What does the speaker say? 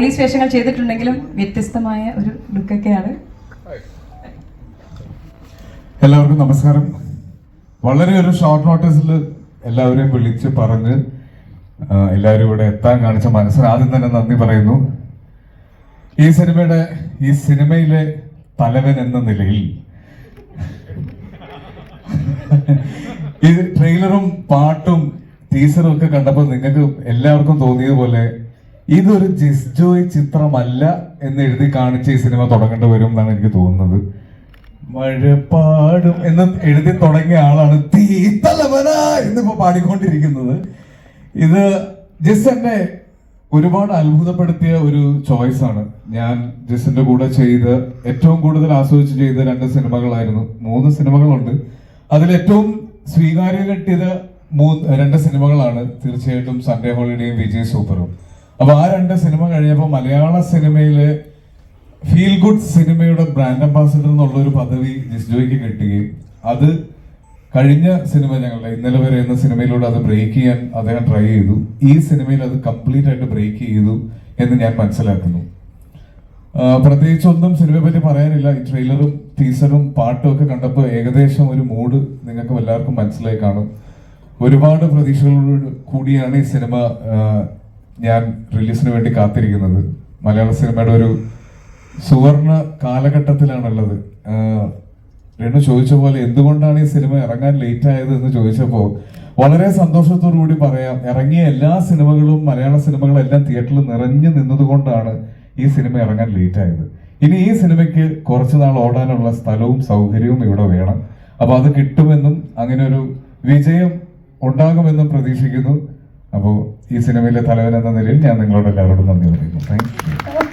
Police വേഷങ്ങൾ ചെയ്തിട്ടുണ്ടെങ്കിലും വ്യത്യസ്തമായ ഒരു ലുക്കൊക്കെയാണ്. എല്ലാവർക്കും നമസ്കാരം. വളരെ ഒരു ഷോർട്ട് നോട്ടീസിൽ എല്ലാവരെയും വിളിച്ച് പറഞ്ഞ് എല്ലാവരും ഇവിടെ എത്താൻ കാണിച്ച മനസ്സിന് ആദ്യം തന്നെ നന്ദി പറയുന്നു. ഈ സിനിമയുടെ ഈ സിനിമയിലെ തലവൻ എന്ന നിലയിൽ ഈ ട്രെയിലറും പാട്ടും ടീസറും ഒക്കെ കണ്ടപ്പോൾ നിങ്ങൾക്ക് എല്ലാവർക്കും തോന്നിയതുപോലെ ഇതൊരു ജിസ്ജോയ് ചിത്രമല്ല എന്ന് എഴുതി കാണിച്ച് ഈ സിനിമ തുടങ്ങേണ്ടി വരും എന്നാണ് എനിക്ക് തോന്നുന്നത്. മഴപ്പാടും എന്ന് എഴുതി തുടങ്ങിയ ആളാണ് തീത്തലവന എന്നിപ്പോ പാടിക്കൊണ്ടിരിക്കുന്നത്. ഇത് ജിസ് എന്നെ ഒരുപാട് അത്ഭുതപ്പെടുത്തിയ ഒരു ചോയ്സ് ആണ്. ഞാൻ ജിസിന്റെ കൂടെ ചെയ്ത് ഏറ്റവും കൂടുതൽ ആസ്വദിച്ച് ചെയ്ത രണ്ട് സിനിമകളായിരുന്നു. മൂന്ന് സിനിമകളുണ്ട്. അതിൽ ഏറ്റവും സ്വീകാര്യം കിട്ടിയത് മൂന്ന് രണ്ട് സിനിമകളാണ്. തീർച്ചയായിട്ടും സൺഡേ ഹോളിഡേയും വിജയ് സൂപ്പറും. അപ്പൊ ആ രണ്ട് സിനിമ കഴിഞ്ഞപ്പോൾ മലയാള സിനിമയിലെ ഫീൽ ഗുഡ് സിനിമയുടെ ബ്രാൻഡ് അംബാസിഡർ എന്നുള്ള ഒരു പദവി ജിസ്ജോയ്ക്ക് കിട്ടുകയും അത് കഴിഞ്ഞ സിനിമ ഞങ്ങളുടെ ഇന്നലെ വരെ എന്ന സിനിമയിലൂടെ അത് ബ്രേക്ക് ചെയ്യാൻ അദ്ദേഹം ട്രൈ ചെയ്തു. ഈ സിനിമയിൽ അത് കംപ്ലീറ്റ് ആയിട്ട് ബ്രേക്ക് ചെയ്തു എന്ന് ഞാൻ മനസ്സിലാക്കുന്നു. പ്രത്യേകിച്ച് ഒന്നും സിനിമയെ പറ്റി പറയാനില്ല. ഈ ട്രെയിലറും ടീസറും പാട്ടും ഒക്കെ കണ്ടപ്പോൾ ഏകദേശം ഒരു മൂഡ് നിങ്ങൾക്ക് എല്ലാവർക്കും മനസ്സിലായി കാണും. ഒരുപാട് പ്രതീക്ഷകളോട് കൂടിയാണ് ഈ സിനിമ ഞാൻ റിലീസിന് വേണ്ടി കാത്തിരിക്കുന്നത്. മലയാള സിനിമയുടെ ഒരു സുവർണ കാലഘട്ടത്തിലാണുള്ളത്. രണ്ടു രേണു ചോദിച്ച പോലെ എന്തുകൊണ്ടാണ് ഈ സിനിമ ഇറങ്ങാൻ ലേറ്റ് ആയത് എന്ന് ചോദിച്ചപ്പോൾ വളരെ സന്തോഷത്തോടു കൂടി പറയാം. ഇറങ്ങിയ എല്ലാ സിനിമകളും മലയാള സിനിമകളും എല്ലാം തിയേറ്ററിൽ നിറഞ്ഞു നിന്നതുകൊണ്ടാണ് ഈ സിനിമ ഇറങ്ങാൻ ലേറ്റ് ആയത് ഇനി ഈ സിനിമയ്ക്ക് കുറച്ചു നാൾ ഓടാനുള്ള സ്ഥലവും സൗകര്യവും ഇവിടെ വേണം. അപ്പോൾ അത് കിട്ടുമെന്നും അങ്ങനെ ഒരു വിജയം ഉണ്ടാകുമെന്നും പ്രതീക്ഷിക്കുന്നു. അപ്പോൾ ഈ സിനിമയിലെ തലവൻ എന്ന നിലയിൽ ഞാൻ നിങ്ങളോട് എല്ലാവരോടും നന്ദി പറയുന്നു. Thank you